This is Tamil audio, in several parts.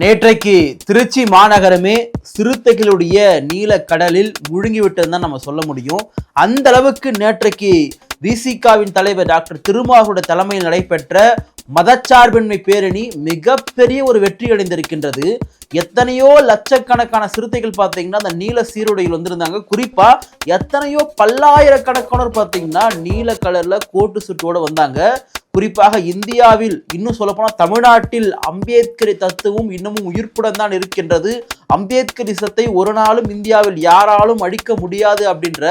நேற்றைக்கு திருச்சி மாநகரமே சிறுத்தைகளுடைய நீல கடலில் முழுங்கிவிட்டதுன்னு தான் நம்ம சொல்ல முடியும். அந்த அளவுக்கு நேற்றைக்கு விசிகாவின் தலைவர் டாக்டர் திருமாவளோட தலைமையில் நடைபெற்ற மதச்சார்பின்மை பேரணி மிகப்பெரிய ஒரு வெற்றி அடைந்திருக்கின்றது. எத்தனையோ லட்சக்கணக்கான சிறுத்தைகள் பார்த்தீங்கன்னா அந்த நீல சீருடையில் வந்திருந்தாங்க. குறிப்பா எத்தனையோ பல்லாயிரக்கணக்கானோர் பார்த்தீங்கன்னா நீல கலர்ல கோட்டு சுட்டோட வந்தாங்க. குறிப்பாக இந்தியாவில் இன்னும் சொல்லப்போனால் தமிழ்நாட்டில் அம்பேத்கரி தத்துவம் இன்னமும் உயிர்ப்புடன் தான் இருக்கின்றது. அம்பேத்கரிசத்தை ஒரு நாளும் இந்தியாவில் யாராலும் அழிக்க முடியாது அப்படின்ற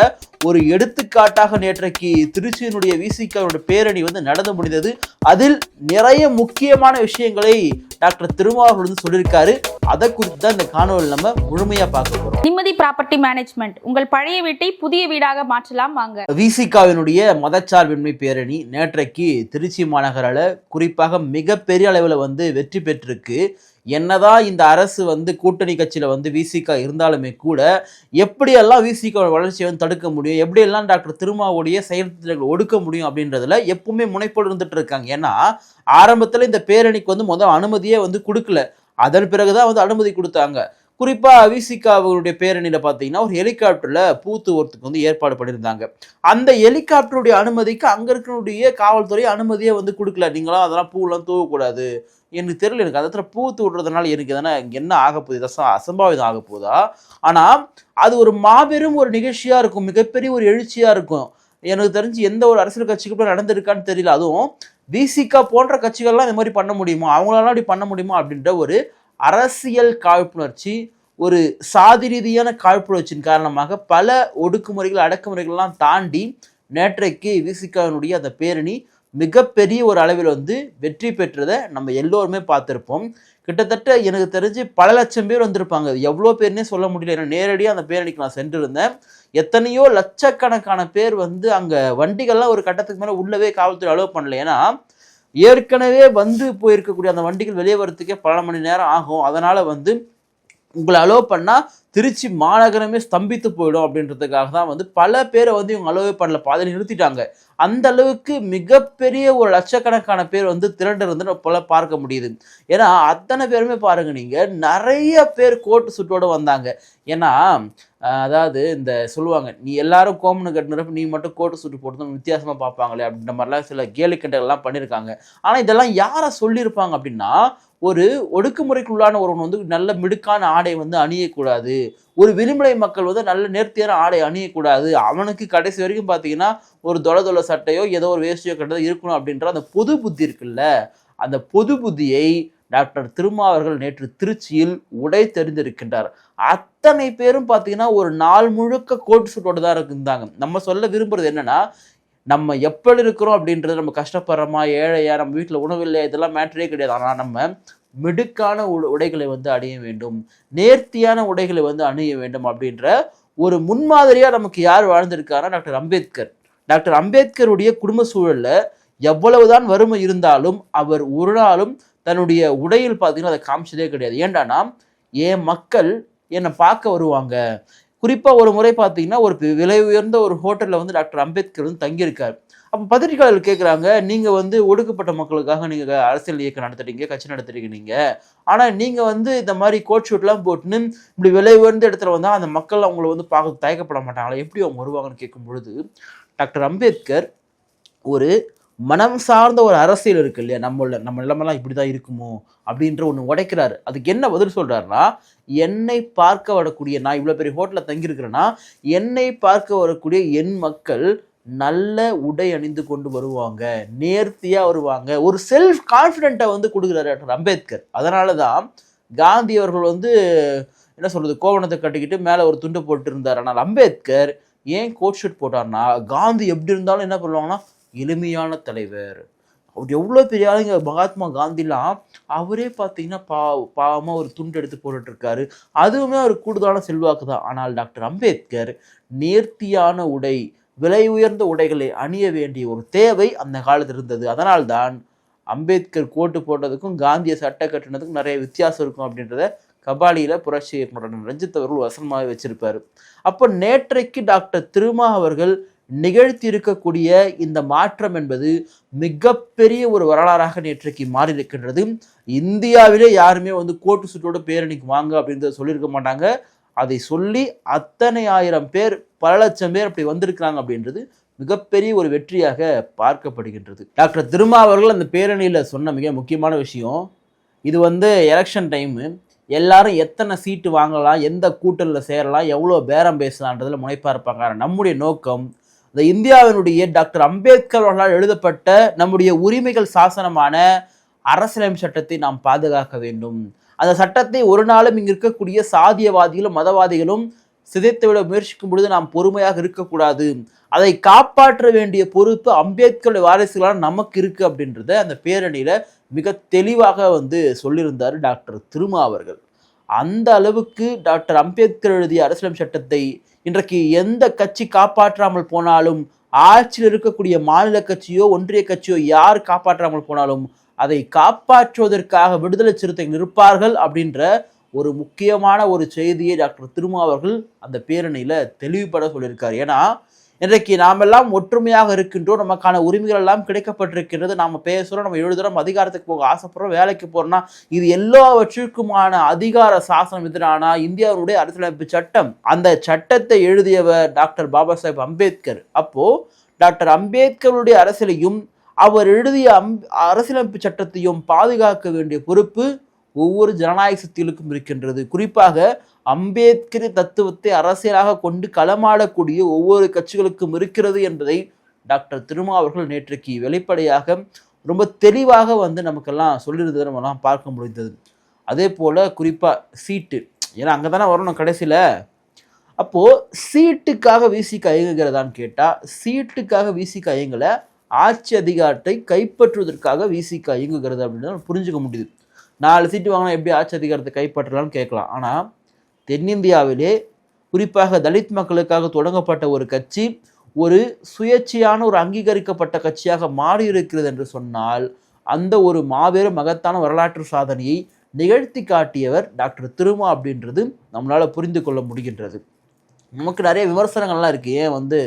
ஒரு எடுத்துக்காட்டாக நேற்றைக்கு திருச்சியினுடைய விசிகனுடைய பேரணி வந்து நடந்து முடிந்தது. அதில் நிறைய முக்கியமான விஷயங்களை டாக்டர் திருமாவளவன் வந்து சொல்லியிருக்காரு. அதை குறித்து தான் இந்த காணொலி நம்ம முழுமையா பார்க்க போறோம். நிம்மதி ப்ராப்பர்ட்டி மேனேஜ்மெண்ட் உங்கள் பழைய வீட்டை புதிய வீடாக மாற்றலாம் வாங்க. விசிகாவினுடைய மதச்சார்பின்மை பேரணி நேற்றைக்கு திருச்சி மாநகரால குறிப்பாக மிகப்பெரிய அளவில் வந்து வெற்றி பெற்றிருக்கு. என்னதான் இந்த அரசு வந்து கூட்டணி கட்சியில் வந்து விசிகா இருந்தாலுமே கூட எப்படியெல்லாம் விசிகா வளர்ச்சியை வந்து தடுக்க முடியும்? எப்படியெல்லாம் டாக்டர் திருமாவுடைய செயல்திட்டங்களை ஒடுக்க முடியும் அப்படின்றதுல எப்பவுமே முனைப்போடு இருந்துட்டு இருக்காங்க. ஏன்னா ஆரம்பத்தில் இந்த பேரணிக்கு வந்து முதல் அனுமதியே வந்து கொடுக்கல. அதன் பிறகுதான் வந்து அனுமதி கொடுத்தாங்க. குறிப்பா விசிகாவுடைய பேரணியில் பார்த்தீங்கன்னா ஒரு ஹெலிகாப்டரில் பூத்து பூத்துவரத்துக்கு வந்து ஏற்பாடு பண்ணியிருந்தாங்க. அந்த ஹெலிகாப்டருடைய அனுமதிக்கு அங்கே இருக்கக்கூடிய காவல்துறை அனுமதியே வந்து கொடுக்கல. நீங்களாம் அதெல்லாம் பூவெல்லாம் தூவக்கூடாது. எனக்கு தெரியல எனக்கு அந்த இடத்துல பூத்து விடுறதுனால எனக்கு எதனா என்ன ஆக போகுது? இதெல்லாம் அசம்பாவிதம் ஆக ஆனால் அது ஒரு மாபெரும் ஒரு நிகழ்ச்சியாக இருக்கும் மிகப்பெரிய ஒரு எழுச்சியாக இருக்கும். எனக்கு தெரிஞ்சு எந்த ஒரு அரசியல் கட்சிக்கு கூட நடந்திருக்கான்னு தெரியல. அதுவும் விசிகா போன்ற கட்சிகள்லாம் இந்த மாதிரி பண்ண முடியுமா? அவங்களால அப்படி பண்ண முடியுமா? அப்படின்ற ஒரு அரசியல் காழ்ப்புணர்ச்சி ஒரு சாதி ரீதியான காழ்ப்புணர்ச்சியின் காரணமாக பல ஒடுக்குமுறைகள் அடக்குமுறைகள்லாம் தாண்டி நேற்றைக்கு விசிகாவினுடைய அந்த பேரணி மிகப்பெரிய ஒரு அளவில் வந்து வெற்றி பெற்றதை நம்ம எல்லோருமே பார்த்துருப்போம். கிட்டத்தட்ட எனக்கு தெரிஞ்சு பல லட்சம் பேர் வந்திருப்பாங்க. எவ்வளோ பேர்னே சொல்ல முடியல. ஏன்னா நேரடியாக அந்த பேரணிக்கு நான் சென்றிருந்தேன். எத்தனையோ லட்சக்கணக்கான பேர் வந்து அங்கே வண்டிகள்லாம் ஒரு கட்டத்துக்கு மேலே உள்ளவே காவல்துறை அலோவ் பண்ணல. ஏன்னா ஏற்கனவே வந்து போயிருக்கக்கூடிய அந்த வண்டிகள் வெளியே வரத்துக்கே பல மணி நேரம் ஆகும். அதனால் வந்து உங்களை அலோவ் பண்ணால் திருச்சி மாநகரமே ஸ்தம்பித்து போயிடும் அப்படின்றதுக்காக தான் வந்து பல பேரை வந்து இவங்க அலோவே பண்ணல. பாதையில் நிறுத்திட்டாங்க. அந்த அளவுக்கு மிகப்பெரிய ஒரு லட்சக்கணக்கான பேர் வந்து திரண்டு இருந்து போல பார்க்க முடியுது. ஏன்னா அத்தனை பேருமே பாருங்க நீங்க நிறைய பேர் கோட்டு சுட்டோடு வந்தாங்க. ஏன்னா அதாவது இந்த சொல்லுவாங்க நீ எல்லாரும் கோமனு கட்டினப்ப நீ மட்டும் கோட்டு சுட்டு போட்டு வித்தியாசமாக பார்ப்பாங்களே அப்படின்ற மாதிரிலாம் சில கேலி கிண்டல்லாம் பண்ணியிருக்காங்க ஆனால் இதெல்லாம் யாரை சொல்லியிருப்பாங்க அப்படின்னா ஒரு ஒடுக்குமுறைக்குள்ளான ஒருவன் வந்து நல்ல மிடுக்கான ஆடை வந்து அணியக்கூடாது. ஒரு விளிம்பலை மக்கள் வந்து நல்ல நேர்த்தியான ஆடை அணியக்கூடாது. அவனுக்கு கடைசி வரைக்கும் பார்த்தீங்கன்னா ஒரு தொலை தொலை சட்டையோ ஏதோ ஒரு வேஷ்டியோ கட்டதோ இருக்கணும் அப்படின்ற அந்த பொது புத்தி இருக்குல்ல? அந்த பொது புத்தியை டாக்டர் திருமா அவர்கள் நேற்று திருச்சியில் உடை தெரிந்திருக்கின்றார். அத்தனை பேரும் பார்த்தீங்கன்னா ஒரு நாள் முழுக்க கோட் சூட்டோட தான் இருந்தாங்க நம்ம சொல்ல விரும்புறது என்னன்னா நம்ம எப்படி இருக்கிறோம் அப்படின்றது நம்ம கஷ்டப்படுறோமா ஏழையா நம்ம வீட்டில் உணவு இல்லையா இதெல்லாம் மேட்டரே கிடையாது. ஆனால் நம்ம மிடுக்கான உ- உடைகளை வந்து அணிய வேண்டும் நேர்த்தியான உடைகளை வந்து அணிய வேண்டும் அப்படின்ற ஒரு முன்மாதிரியாக நமக்கு யார் வாழ்ந்திருக்காருன்னா டாக்டர் அம்பேத்கர். டாக்டர் அம்பேத்கருடைய குடும்ப சூழலில் எவ்வளவுதான் வறுமை இருந்தாலும் அவர் ஒரு நாளும் தன்னுடைய உடையில் பார்த்தீங்கன்னா அதை காமிச்சதே கிடையாது. ஏண்டானா என் மக்கள் என்னை பார்க்க வருவாங்க? குறிப்பாக ஒரு முறை பார்த்தீங்கன்னா ஒரு விலை உயர்ந்த ஒரு ஹோட்டலில் வந்து டாக்டர் அம்பேத்கர் வந்து தங்கியிருக்கார். அப்போ பத்திரிகையாளர் கேட்குறாங்க நீங்கள் வந்து ஒடுக்கப்பட்ட மக்களுக்காக நீங்கள் அரசியல் இயக்கம் நடத்துறீங்க கட்சி நடத்துறீங்க நீங்கள் ஆனால் நீங்கள் வந்து இந்த மாதிரி கோட் ஷூட்லாம் போட்டுன்னு இப்படி விலை உயர்ந்த இடத்துல வந்தால் அந்த மக்கள் அவங்கள வந்து பார்க்க தயக்கப்பட மாட்டாங்களா? எப்படி அவங்க வருவாங்கன்னு கேட்கும் பொழுது டாக்டர் அம்பேத்கர் ஒரு மனம் சார்ந்த ஒரு அரசியல் இருக்கு இல்லையா? நம்மள நம்ம நிலைமெல்லாம் இப்படி தான் இருக்குமோ? அப்படின்ற ஒன்று உடைக்கிறாரு. அதுக்கு என்ன பதில் சொல்கிறாருன்னா என்னை பார்க்க வரக்கூடிய நான் இவ்வளோ பெரிய ஹோட்டலில் தங்கியிருக்கிறேன்னா என்னை பார்க்க வரக்கூடிய என் மக்கள் நல்ல உடை அணிந்து கொண்டு வருவாங்க. நேர்த்தியாக வருவாங்க. ஒரு செல்ஃப் கான்ஃபிடென்ட்டை வந்து கொடுக்குறாரு டாக்டர் அம்பேத்கர். அதனால தான் காந்தி அவர்கள் வந்து என்ன சொல்கிறது கோவணத்தை கட்டிக்கிட்டு மேலே ஒரு துண்டு போட்டு இருந்தார் ஆனால் அம்பேத்கர் ஏன் கோட் ஷூட் போட்டார்னா காந்தி எப்படி இருந்தாலும் என்ன பண்ணுவாங்கன்னா எளிமையான தலைவர். அவர் எவ்வளோ பெரிய ஆளுங்க? மகாத்மா காந்திலாம் அவரே பார்த்தீங்கன்னா பா பாவமாக ஒரு துண்டு எடுத்து போட்டுட்ருக்காரு. அதுவுமே அவர் கூடுதலான செல்வாக்கு தான். ஆனால் டாக்டர் அம்பேத்கர் நேர்த்தியான உடை விலை உயர்ந்த உடைகளை அணிய வேண்டிய ஒரு தேவை அந்த காலத்தில் இருந்தது. அதனால்தான் அம்பேத்கர் கோட்டு போட்டதுக்கும் காந்தியை சட்டை கட்டினதுக்கும் நிறைய வித்தியாசம் இருக்கும் அப்படின்றத கபாலியில் புரட்சி இயக்குனர் ரஞ்சித் அவர்கள் வசனமாக வச்சிருப்பார். அப்போ நேற்றைக்கு டாக்டர் திருமா அவர்கள் நிகழ்த்தி இருக்கக்கூடிய இந்த மாற்றம் என்பது மிகப்பெரிய ஒரு வரலாறாக நேற்றைக்கு மாறி இருக்கின்றது இந்தியாவிலே யாருமே வந்து கோட்டு சுட்டோட பேரணிக்கு வாங்க அப்படின்றத சொல்லியிருக்க மாட்டாங்க. அதை சொல்லி அத்தனை ஆயிரம் பேர் பல லட்சம் பேர் அப்படி வந்திருக்கிறாங்க அப்படின்றது மிகப்பெரிய ஒரு வெற்றியாக பார்க்கப்படுகின்றது. டாக்டர் திருமா அவர்கள் அந்த பேரணியில் சொன்ன மிக முக்கியமான விஷயம் இது வந்து எலெக்ஷன் டைமு. எல்லாரும் எத்தனை சீட்டு வாங்கலாம் எந்த கூட்டலில் சேரலாம் எவ்வளோ பேரம் பேசலான்றதில் முனைப்பாக இருப்பாங்க. நம்முடைய நோக்கம் இந்த இந்தியாவினுடைய டாக்டர் அம்பேத்கர் அவர்களால் எழுதப்பட்ட நம்முடைய உரிமைகள் சாசனமான அரசியலமைப்பு சட்டத்தை நாம் பாதுகாக்க வேண்டும். அந்த சட்டத்தை ஒரு நாளும் இங்கு இருக்கக்கூடிய சாதியவாதிகளும் மதவாதிகளும் சிதைத்துவிட முயற்சிக்கும் பொழுது நாம் பொறுமையாக இருக்கக்கூடாது. அதை காப்பாற்ற வேண்டிய பொறுப்பு அம்பேத்கருடைய வாரிசுகளான நமக்கு இருக்கு அப்படின்றத அந்த பேரணியில மிக தெளிவாக வந்து சொல்லியிருந்தார் டாக்டர் திருமா அவர்கள். அந்த அளவுக்கு டாக்டர் அம்பேத்கர் எழுதிய அரசியலமைப்பு சட்டத்தை இன்றைக்கு எந்த கட்சி காப்பாற்றாமல் போனாலும் ஆட்சியில் இருக்கக்கூடிய மாநில கட்சியோ ஒன்றிய கட்சியோ யார் காப்பாற்றாமல் போனாலும் அதை காப்பாற்றுவதற்காக விடுதலை சிறுத்தை நிற்பார்கள் அப்படின்ற ஒரு முக்கியமான ஒரு செய்தியை டாக்டர் திருமா அவர்கள் அந்த பேரணியில் தெளிவுபட சொல்லியிருக்கார். ஏன்னா இன்றைக்கு நாமெல்லாம் ஒற்றுமையாக இருக்கின்றோம். நமக்கான உரிமைகள் எல்லாம் கிடைக்கப்பட்டிருக்கின்றது. நாம பேசுறோம் நம்ம எழுதுறோம் அதிகாரத்துக்கு போக ஆசைப்படுறோம் வேலைக்கு போறோம்னா இது எல்லாவற்றிற்குமான அதிகார சாசனம் எதிரானா இந்தியாவுடைய அரசியலமைப்பு சட்டம் அந்த சட்டத்தை எழுதியவர் டாக்டர் பாபா சாஹேப் அம்பேத்கர். அப்போ டாக்டர் அம்பேத்கருடைய அரசியலையும் அவர் எழுதிய அம் அரசியலமைப்பு சட்டத்தையும் பாதுகாக்க வேண்டிய பொறுப்பு ஒவ்வொரு ஜனநாயக சக்திகளுக்கும் இருக்கின்றது. குறிப்பாக அம்பேத்கர் தத்துவத்தை அரசியலாக கொண்டு களமாடக்கூடிய ஒவ்வொரு கட்சிகளுக்கும் இருக்கிறது என்பதை டாக்டர் திருமா அவர்கள் நேற்றைக்கு வெளிப்படையாக ரொம்ப தெளிவாக வந்து நமக்கெல்லாம் சொல்லியிருந்ததை நம்மலாம் பார்க்க முடிந்தது. அதே போல் குறிப்பாக சீட்டு. ஏன்னா அங்கே தானே வரணும் கடைசியில். அப்போது சீட்டுக்காக விசிக இயங்குகிறதான்னு கேட்டால் சீட்டுக்காக விசிக இயங்கலை ஆட்சி அதிகாரத்தை கைப்பற்றுவதற்காக விசிக இயங்குகிறது அப்படின்னு நம்ம புரிஞ்சுக்க முடியுது. நாலு சீட்டு வாங்கினா எப்படி ஆட்சி அதிகாரத்தை கைப்பற்றலாம்னு கேட்கலாம். ஆனால் தென்னிந்தியாவிலே குறிப்பாக தலித் மக்களுக்காக தொடங்கப்பட்ட ஒரு கட்சி ஒரு சுயேட்சையான ஒரு அங்கீகரிக்கப்பட்ட கட்சியாக மாறி இருக்கிறது என்று சொன்னால் அந்த ஒரு மாபெரும் மகத்தான வரலாற்று சாதனையை நிகழ்த்தி காட்டியவர் டாக்டர் திருமா அப்படின்றது நம்மளால் புரிந்து கொள்ள முடிகின்றது. நமக்கு நிறைய விமர்சனங்கள்லாம் இருக்குது ஏன் வந்து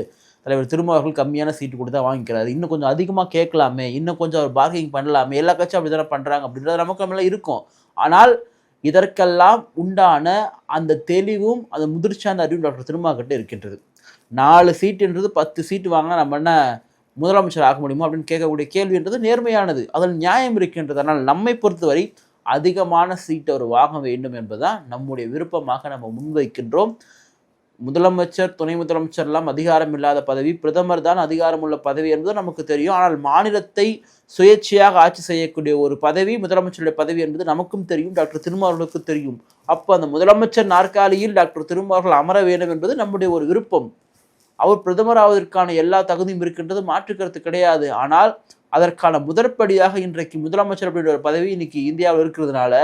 தலைவர் திருமாவர்கள் கம்மியான சீட்டு கொடுத்தா வாங்கிக்கிறாரு. இன்னும் கொஞ்சம் அதிகமாக கேட்கலாமே இன்னும் கொஞ்சம் அவர் பார்க்கிங் பண்ணலாமே எல்லா கட்சியும் அப்படி தானே பண்ணுறாங்க அப்படின்றது நமக்கு நம்மள இருக்கும். ஆனால் இதற்கெல்லாம் உண்டான அந்த தெளிவும் அந்த முதிர்ச்சியான அறிவும் டாக்டர் திருமா இருக்கின்றது. நாலு சீட்டுன்றது பத்து சீட்டு வாங்கினா நம்ம என்ன முதலமைச்சர் ஆக முடியுமா அப்படின்னு கேட்கக்கூடிய கேள்வின்றது நேர்மையானது. அதில் நியாயம் இருக்கின்றது. ஆனால் நம்மை பொறுத்தவரை அதிகமான சீட்டை ஒரு வாங்க வேண்டும் என்பதுதான் நம்முடைய விருப்பமாக நம்ம முன்வைக்கின்றோம். முதலமைச்சர் துணை முதலமைச்சர் எல்லாம் அதிகாரம் இல்லாத பதவி பிரதமர் தான் அதிகாரம் உள்ள பதவி என்பது நமக்கு தெரியும். ஆனால் மாநிலத்தை சுயேட்சையாக ஆட்சி செய்யக்கூடிய ஒரு பதவி முதலமைச்சருடைய பதவி என்பது நமக்கும் தெரியும் டாக்டர் திருமாவர்களுக்கு தெரியும். அப்போ அந்த முதலமைச்சர் நாற்காலியில் டாக்டர் திருமாவர்கள் அமர வேண்டும் என்பது நம்முடைய ஒரு விருப்பம். அவர் பிரதமர் ஆவதற்கான எல்லா தகுதியும் இருக்கின்றது மாற்றுக்கருத்து கிடையாது. ஆனால் அதற்கான முதற்படியாக இன்றைக்கு முதலமைச்சர் அப்படின்ற ஒரு பதவி இன்னைக்கு இந்தியாவில் இருக்கிறதுனால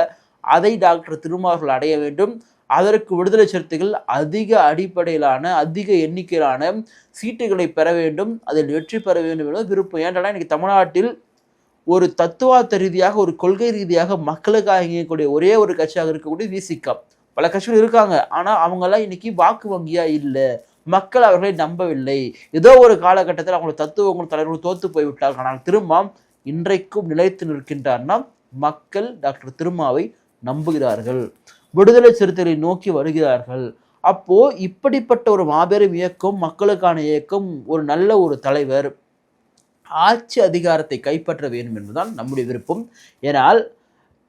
அதை டாக்டர் திருமாவர்கள் அடைய வேண்டும். அதற்கு விடுதலை சிறுத்தைகள் அதிக அடிப்படையிலான அதிக எண்ணிக்கையிலான சீட்டுகளை பெற வேண்டும். அதில் வெற்றி பெற வேண்டும் என்பது விருப்பம். ஏன்டா இன்னைக்கு தமிழ்நாட்டில் ஒரு தத்துவார்த்த ரீதியாக ஒரு கொள்கை ரீதியாக மக்களுக்காக இயங்கக்கூடிய ஒரே ஒரு கட்சியாக இருக்கக்கூடிய விசிகா பல கட்சிகள் இருக்காங்க. ஆனால் அவங்கெல்லாம் இன்னைக்கு வாக்கு வங்கியாக இல்லை. மக்கள் அவர்களை நம்பவில்லை. ஏதோ ஒரு காலகட்டத்தில் அவங்களோட தத்துவங்கள் தலைவர்கள் தோத்து போய்விட்டார்கள். ஆனால் திரும்ப இன்றைக்கும் நிலைத்து நிற்கின்றார்னா மக்கள் டாக்டர் திருமாவை நம்புகிறார்கள். விடுதலை சிறுத்தைகளை நோக்கி வருகிறார்கள். அப்போ இப்படிப்பட்ட ஒரு மாபெரும் இயக்கம் மக்களுக்கான இயக்கம் ஒரு நல்ல ஒரு தலைவர் ஆட்சி அதிகாரத்தை கைப்பற்ற வேண்டும் என்பதுதான் நம்முடைய விருப்பம். ஏனால்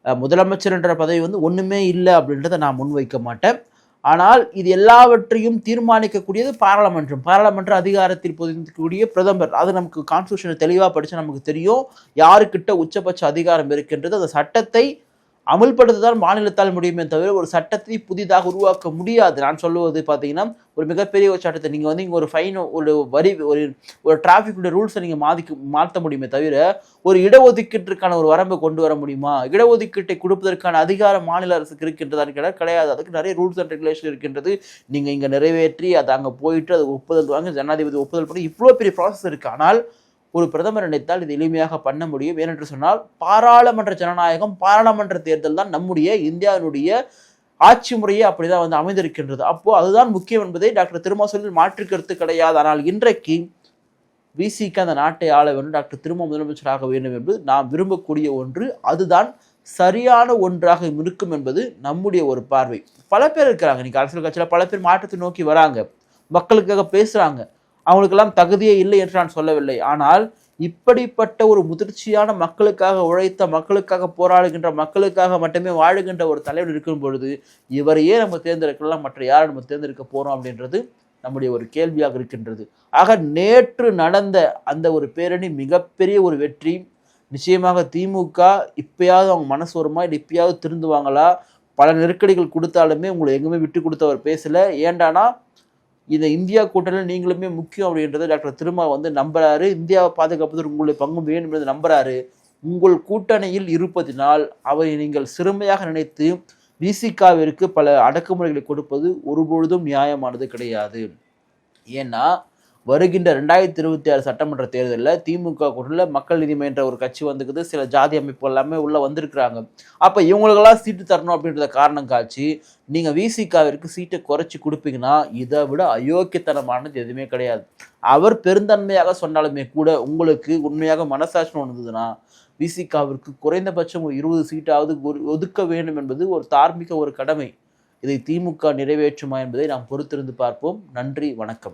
முதலமைச்சர் என்ற பதவி வந்து ஒன்றுமே இல்லை அப்படின்றத நான் முன்வைக்க மாட்டேன். ஆனால் இது எல்லாவற்றையும் தீர்மானிக்கக்கூடியது பாராளுமன்றம். பாராளுமன்ற அதிகாரத்தில் பொதிக்கக்கூடிய பிரதமர். அது நமக்கு கான்ஸ்டியூஷனை தெளிவாக படிச்சா நமக்கு தெரியும். யாருக்கிட்ட உச்சபட்ச அதிகாரம் இருக்கின்றது. அந்த சட்டத்தை அமுல்படுத்துதான் மாநிலத்தால் முடியுமே தவிர ஒரு சட்டத்தை புதிதாக உருவாக்க முடியாது. நான் சொல்லுவது பார்த்தீங்கன்னா ஒரு மிகப்பெரிய ஒரு சட்டத்தை நீங்கள் வந்து இங்கே ஒரு ஃபைன் ஒரு வரி ஒரு ஒரு டிராஃபிக்குடைய ரூல்ஸை நீங்கள் மாதிக்க மாற்ற முடியுமே தவிர ஒரு இடஒதுக்கீட்டிற்கான ஒரு வரம்பை கொண்டு வர முடியுமா? இடஒதுக்கீட்டை கொடுப்பதற்கான அதிகாரம் மாநில அரசுக்கு இருக்கின்றதான்னு கேட்டால் கிடையாது. அதுக்கு நிறைய ரூல்ஸ் அண்ட் ரெகுலேஷன் இருக்கின்றது. நீங்கள் இங்கே நிறைவேற்றி அது அங்கே போயிட்டு அது ஒப்புதல் வாங்க ஜனாதிபதி ஒப்புதல் பண்ணி இவ்வளோ பெரிய ப்ராசஸ் இருக்குது ஆனால் ஒரு பிரதமர் நினைத்தால் இது எளிமையாக பண்ண முடியும். ஏனென்று சொன்னால் பாராளுமன்ற ஜனநாயகம் பாராளுமன்ற தேர்தல் தான் நம்முடைய இந்தியாவினுடைய ஆட்சி முறையே அப்படிதான் வந்து அமைந்திருக்கின்றது. அப்போ அதுதான் முக்கியம் என்பதை டாக்டர் திருமாசூலில் மாற்று கருத்து கிடையாது. ஆனால் இன்றைக்கு விசிக்கு அந்த நாட்டை ஆள வேண்டும். டாக்டர் திரும்ப முதலமைச்சராக வேண்டும் என்பது நாம் விரும்பக்கூடிய ஒன்று. அதுதான் சரியான ஒன்றாக இருக்கும் என்பது நம்முடைய ஒரு பார்வை. பல பேர் இருக்கிறாங்க. இன்னைக்கு அரசியல் கட்சியில் பல பேர் மாற்றத்தை நோக்கி வராங்க. மக்களுக்காக பேசுகிறாங்க அவங்களுக்கெல்லாம் தகுதியே இல்லை என்று நான் சொல்லவில்லை. ஆனால் இப்படிப்பட்ட ஒரு முதிர்ச்சியான மக்களுக்காக உழைத்த மக்களுக்காக போராடுகின்ற மக்களுக்காக மட்டுமே வாழுகின்ற ஒரு தலைவர் இருக்கும் பொழுது இவரையே நம்ம தேர்ந்தெடுக்கலாம் மற்ற யாரை நம்ம தேர்ந்தெடுக்க போறோம் அப்படின்றது நம்முடைய ஒரு கேள்வியாக இருக்கின்றது. ஆக நேற்று நடந்த அந்த ஒரு பேரணி மிகப்பெரிய ஒரு வெற்றி. நிச்சயமாக திமுக இப்பயாவது அவங்க மனசு வருமா? இல்லை இப்பயாவது திருந்துவாங்களா? பல நெருக்கடிகள் கொடுத்தாலுமே உங்களை எங்குமே விட்டு கொடுத்தவர் பேசல. ஏண்டானா இதை இந்தியா கூட்டணியில் நீங்களுமே முக்கியம் அப்படின்றத டாக்டர் திருமா வந்து நம்புறாரு. இந்தியாவை பாதுகாப்பதற்கு உங்களுடைய பங்கு வேணும் என்று நம்புறாரு. உங்கள் கூட்டணியில் இருப்பதினால் அவரை நீங்கள் சிறுமையாக நினைத்து விசிகாவிற்கு பல அடக்குமுறைகளை கொடுப்பது ஒருபொழுதும் நியாயமானது கிடையாது. ஏன்னா வருகின்ற ரெண்டாயிரத்தி இருபத்தி ஆறு சட்டமன்ற தேர்தலில் திமுக உள்ள மக்கள் நீதி என்ற ஒரு கட்சி வந்துக்குது. சில ஜாதி அமைப்பு எல்லாமே உள்ள வந்திருக்கிறாங்க. அப்போ இவங்களுக்கெல்லாம் சீட்டு தரணும் அப்படின்றத காரணம் காட்சி நீங்கள் விசிகாவிற்கு சீட்டை குறைச்சி கொடுப்பீங்கன்னா இதை விட அயோக்கியத்தனமானது எதுவுமே கிடையாது. அவர் பெருந்தன்மையாக சொன்னாலுமே கூட உங்களுக்கு உண்மையாக மனசாட்சி ஒன்றுதுன்னா விசிகாவிற்கு குறைந்தபட்சம் ஒரு இருபது சீட்டாவது ஒரு- ஒதுக்க வேண்டும் என்பது ஒரு தார்மீக ஒரு கடமை. இதை திமுக நிறைவேற்றுமா என்பதை நாம் பொறுத்திருந்து பார்ப்போம். நன்றி வணக்கம்.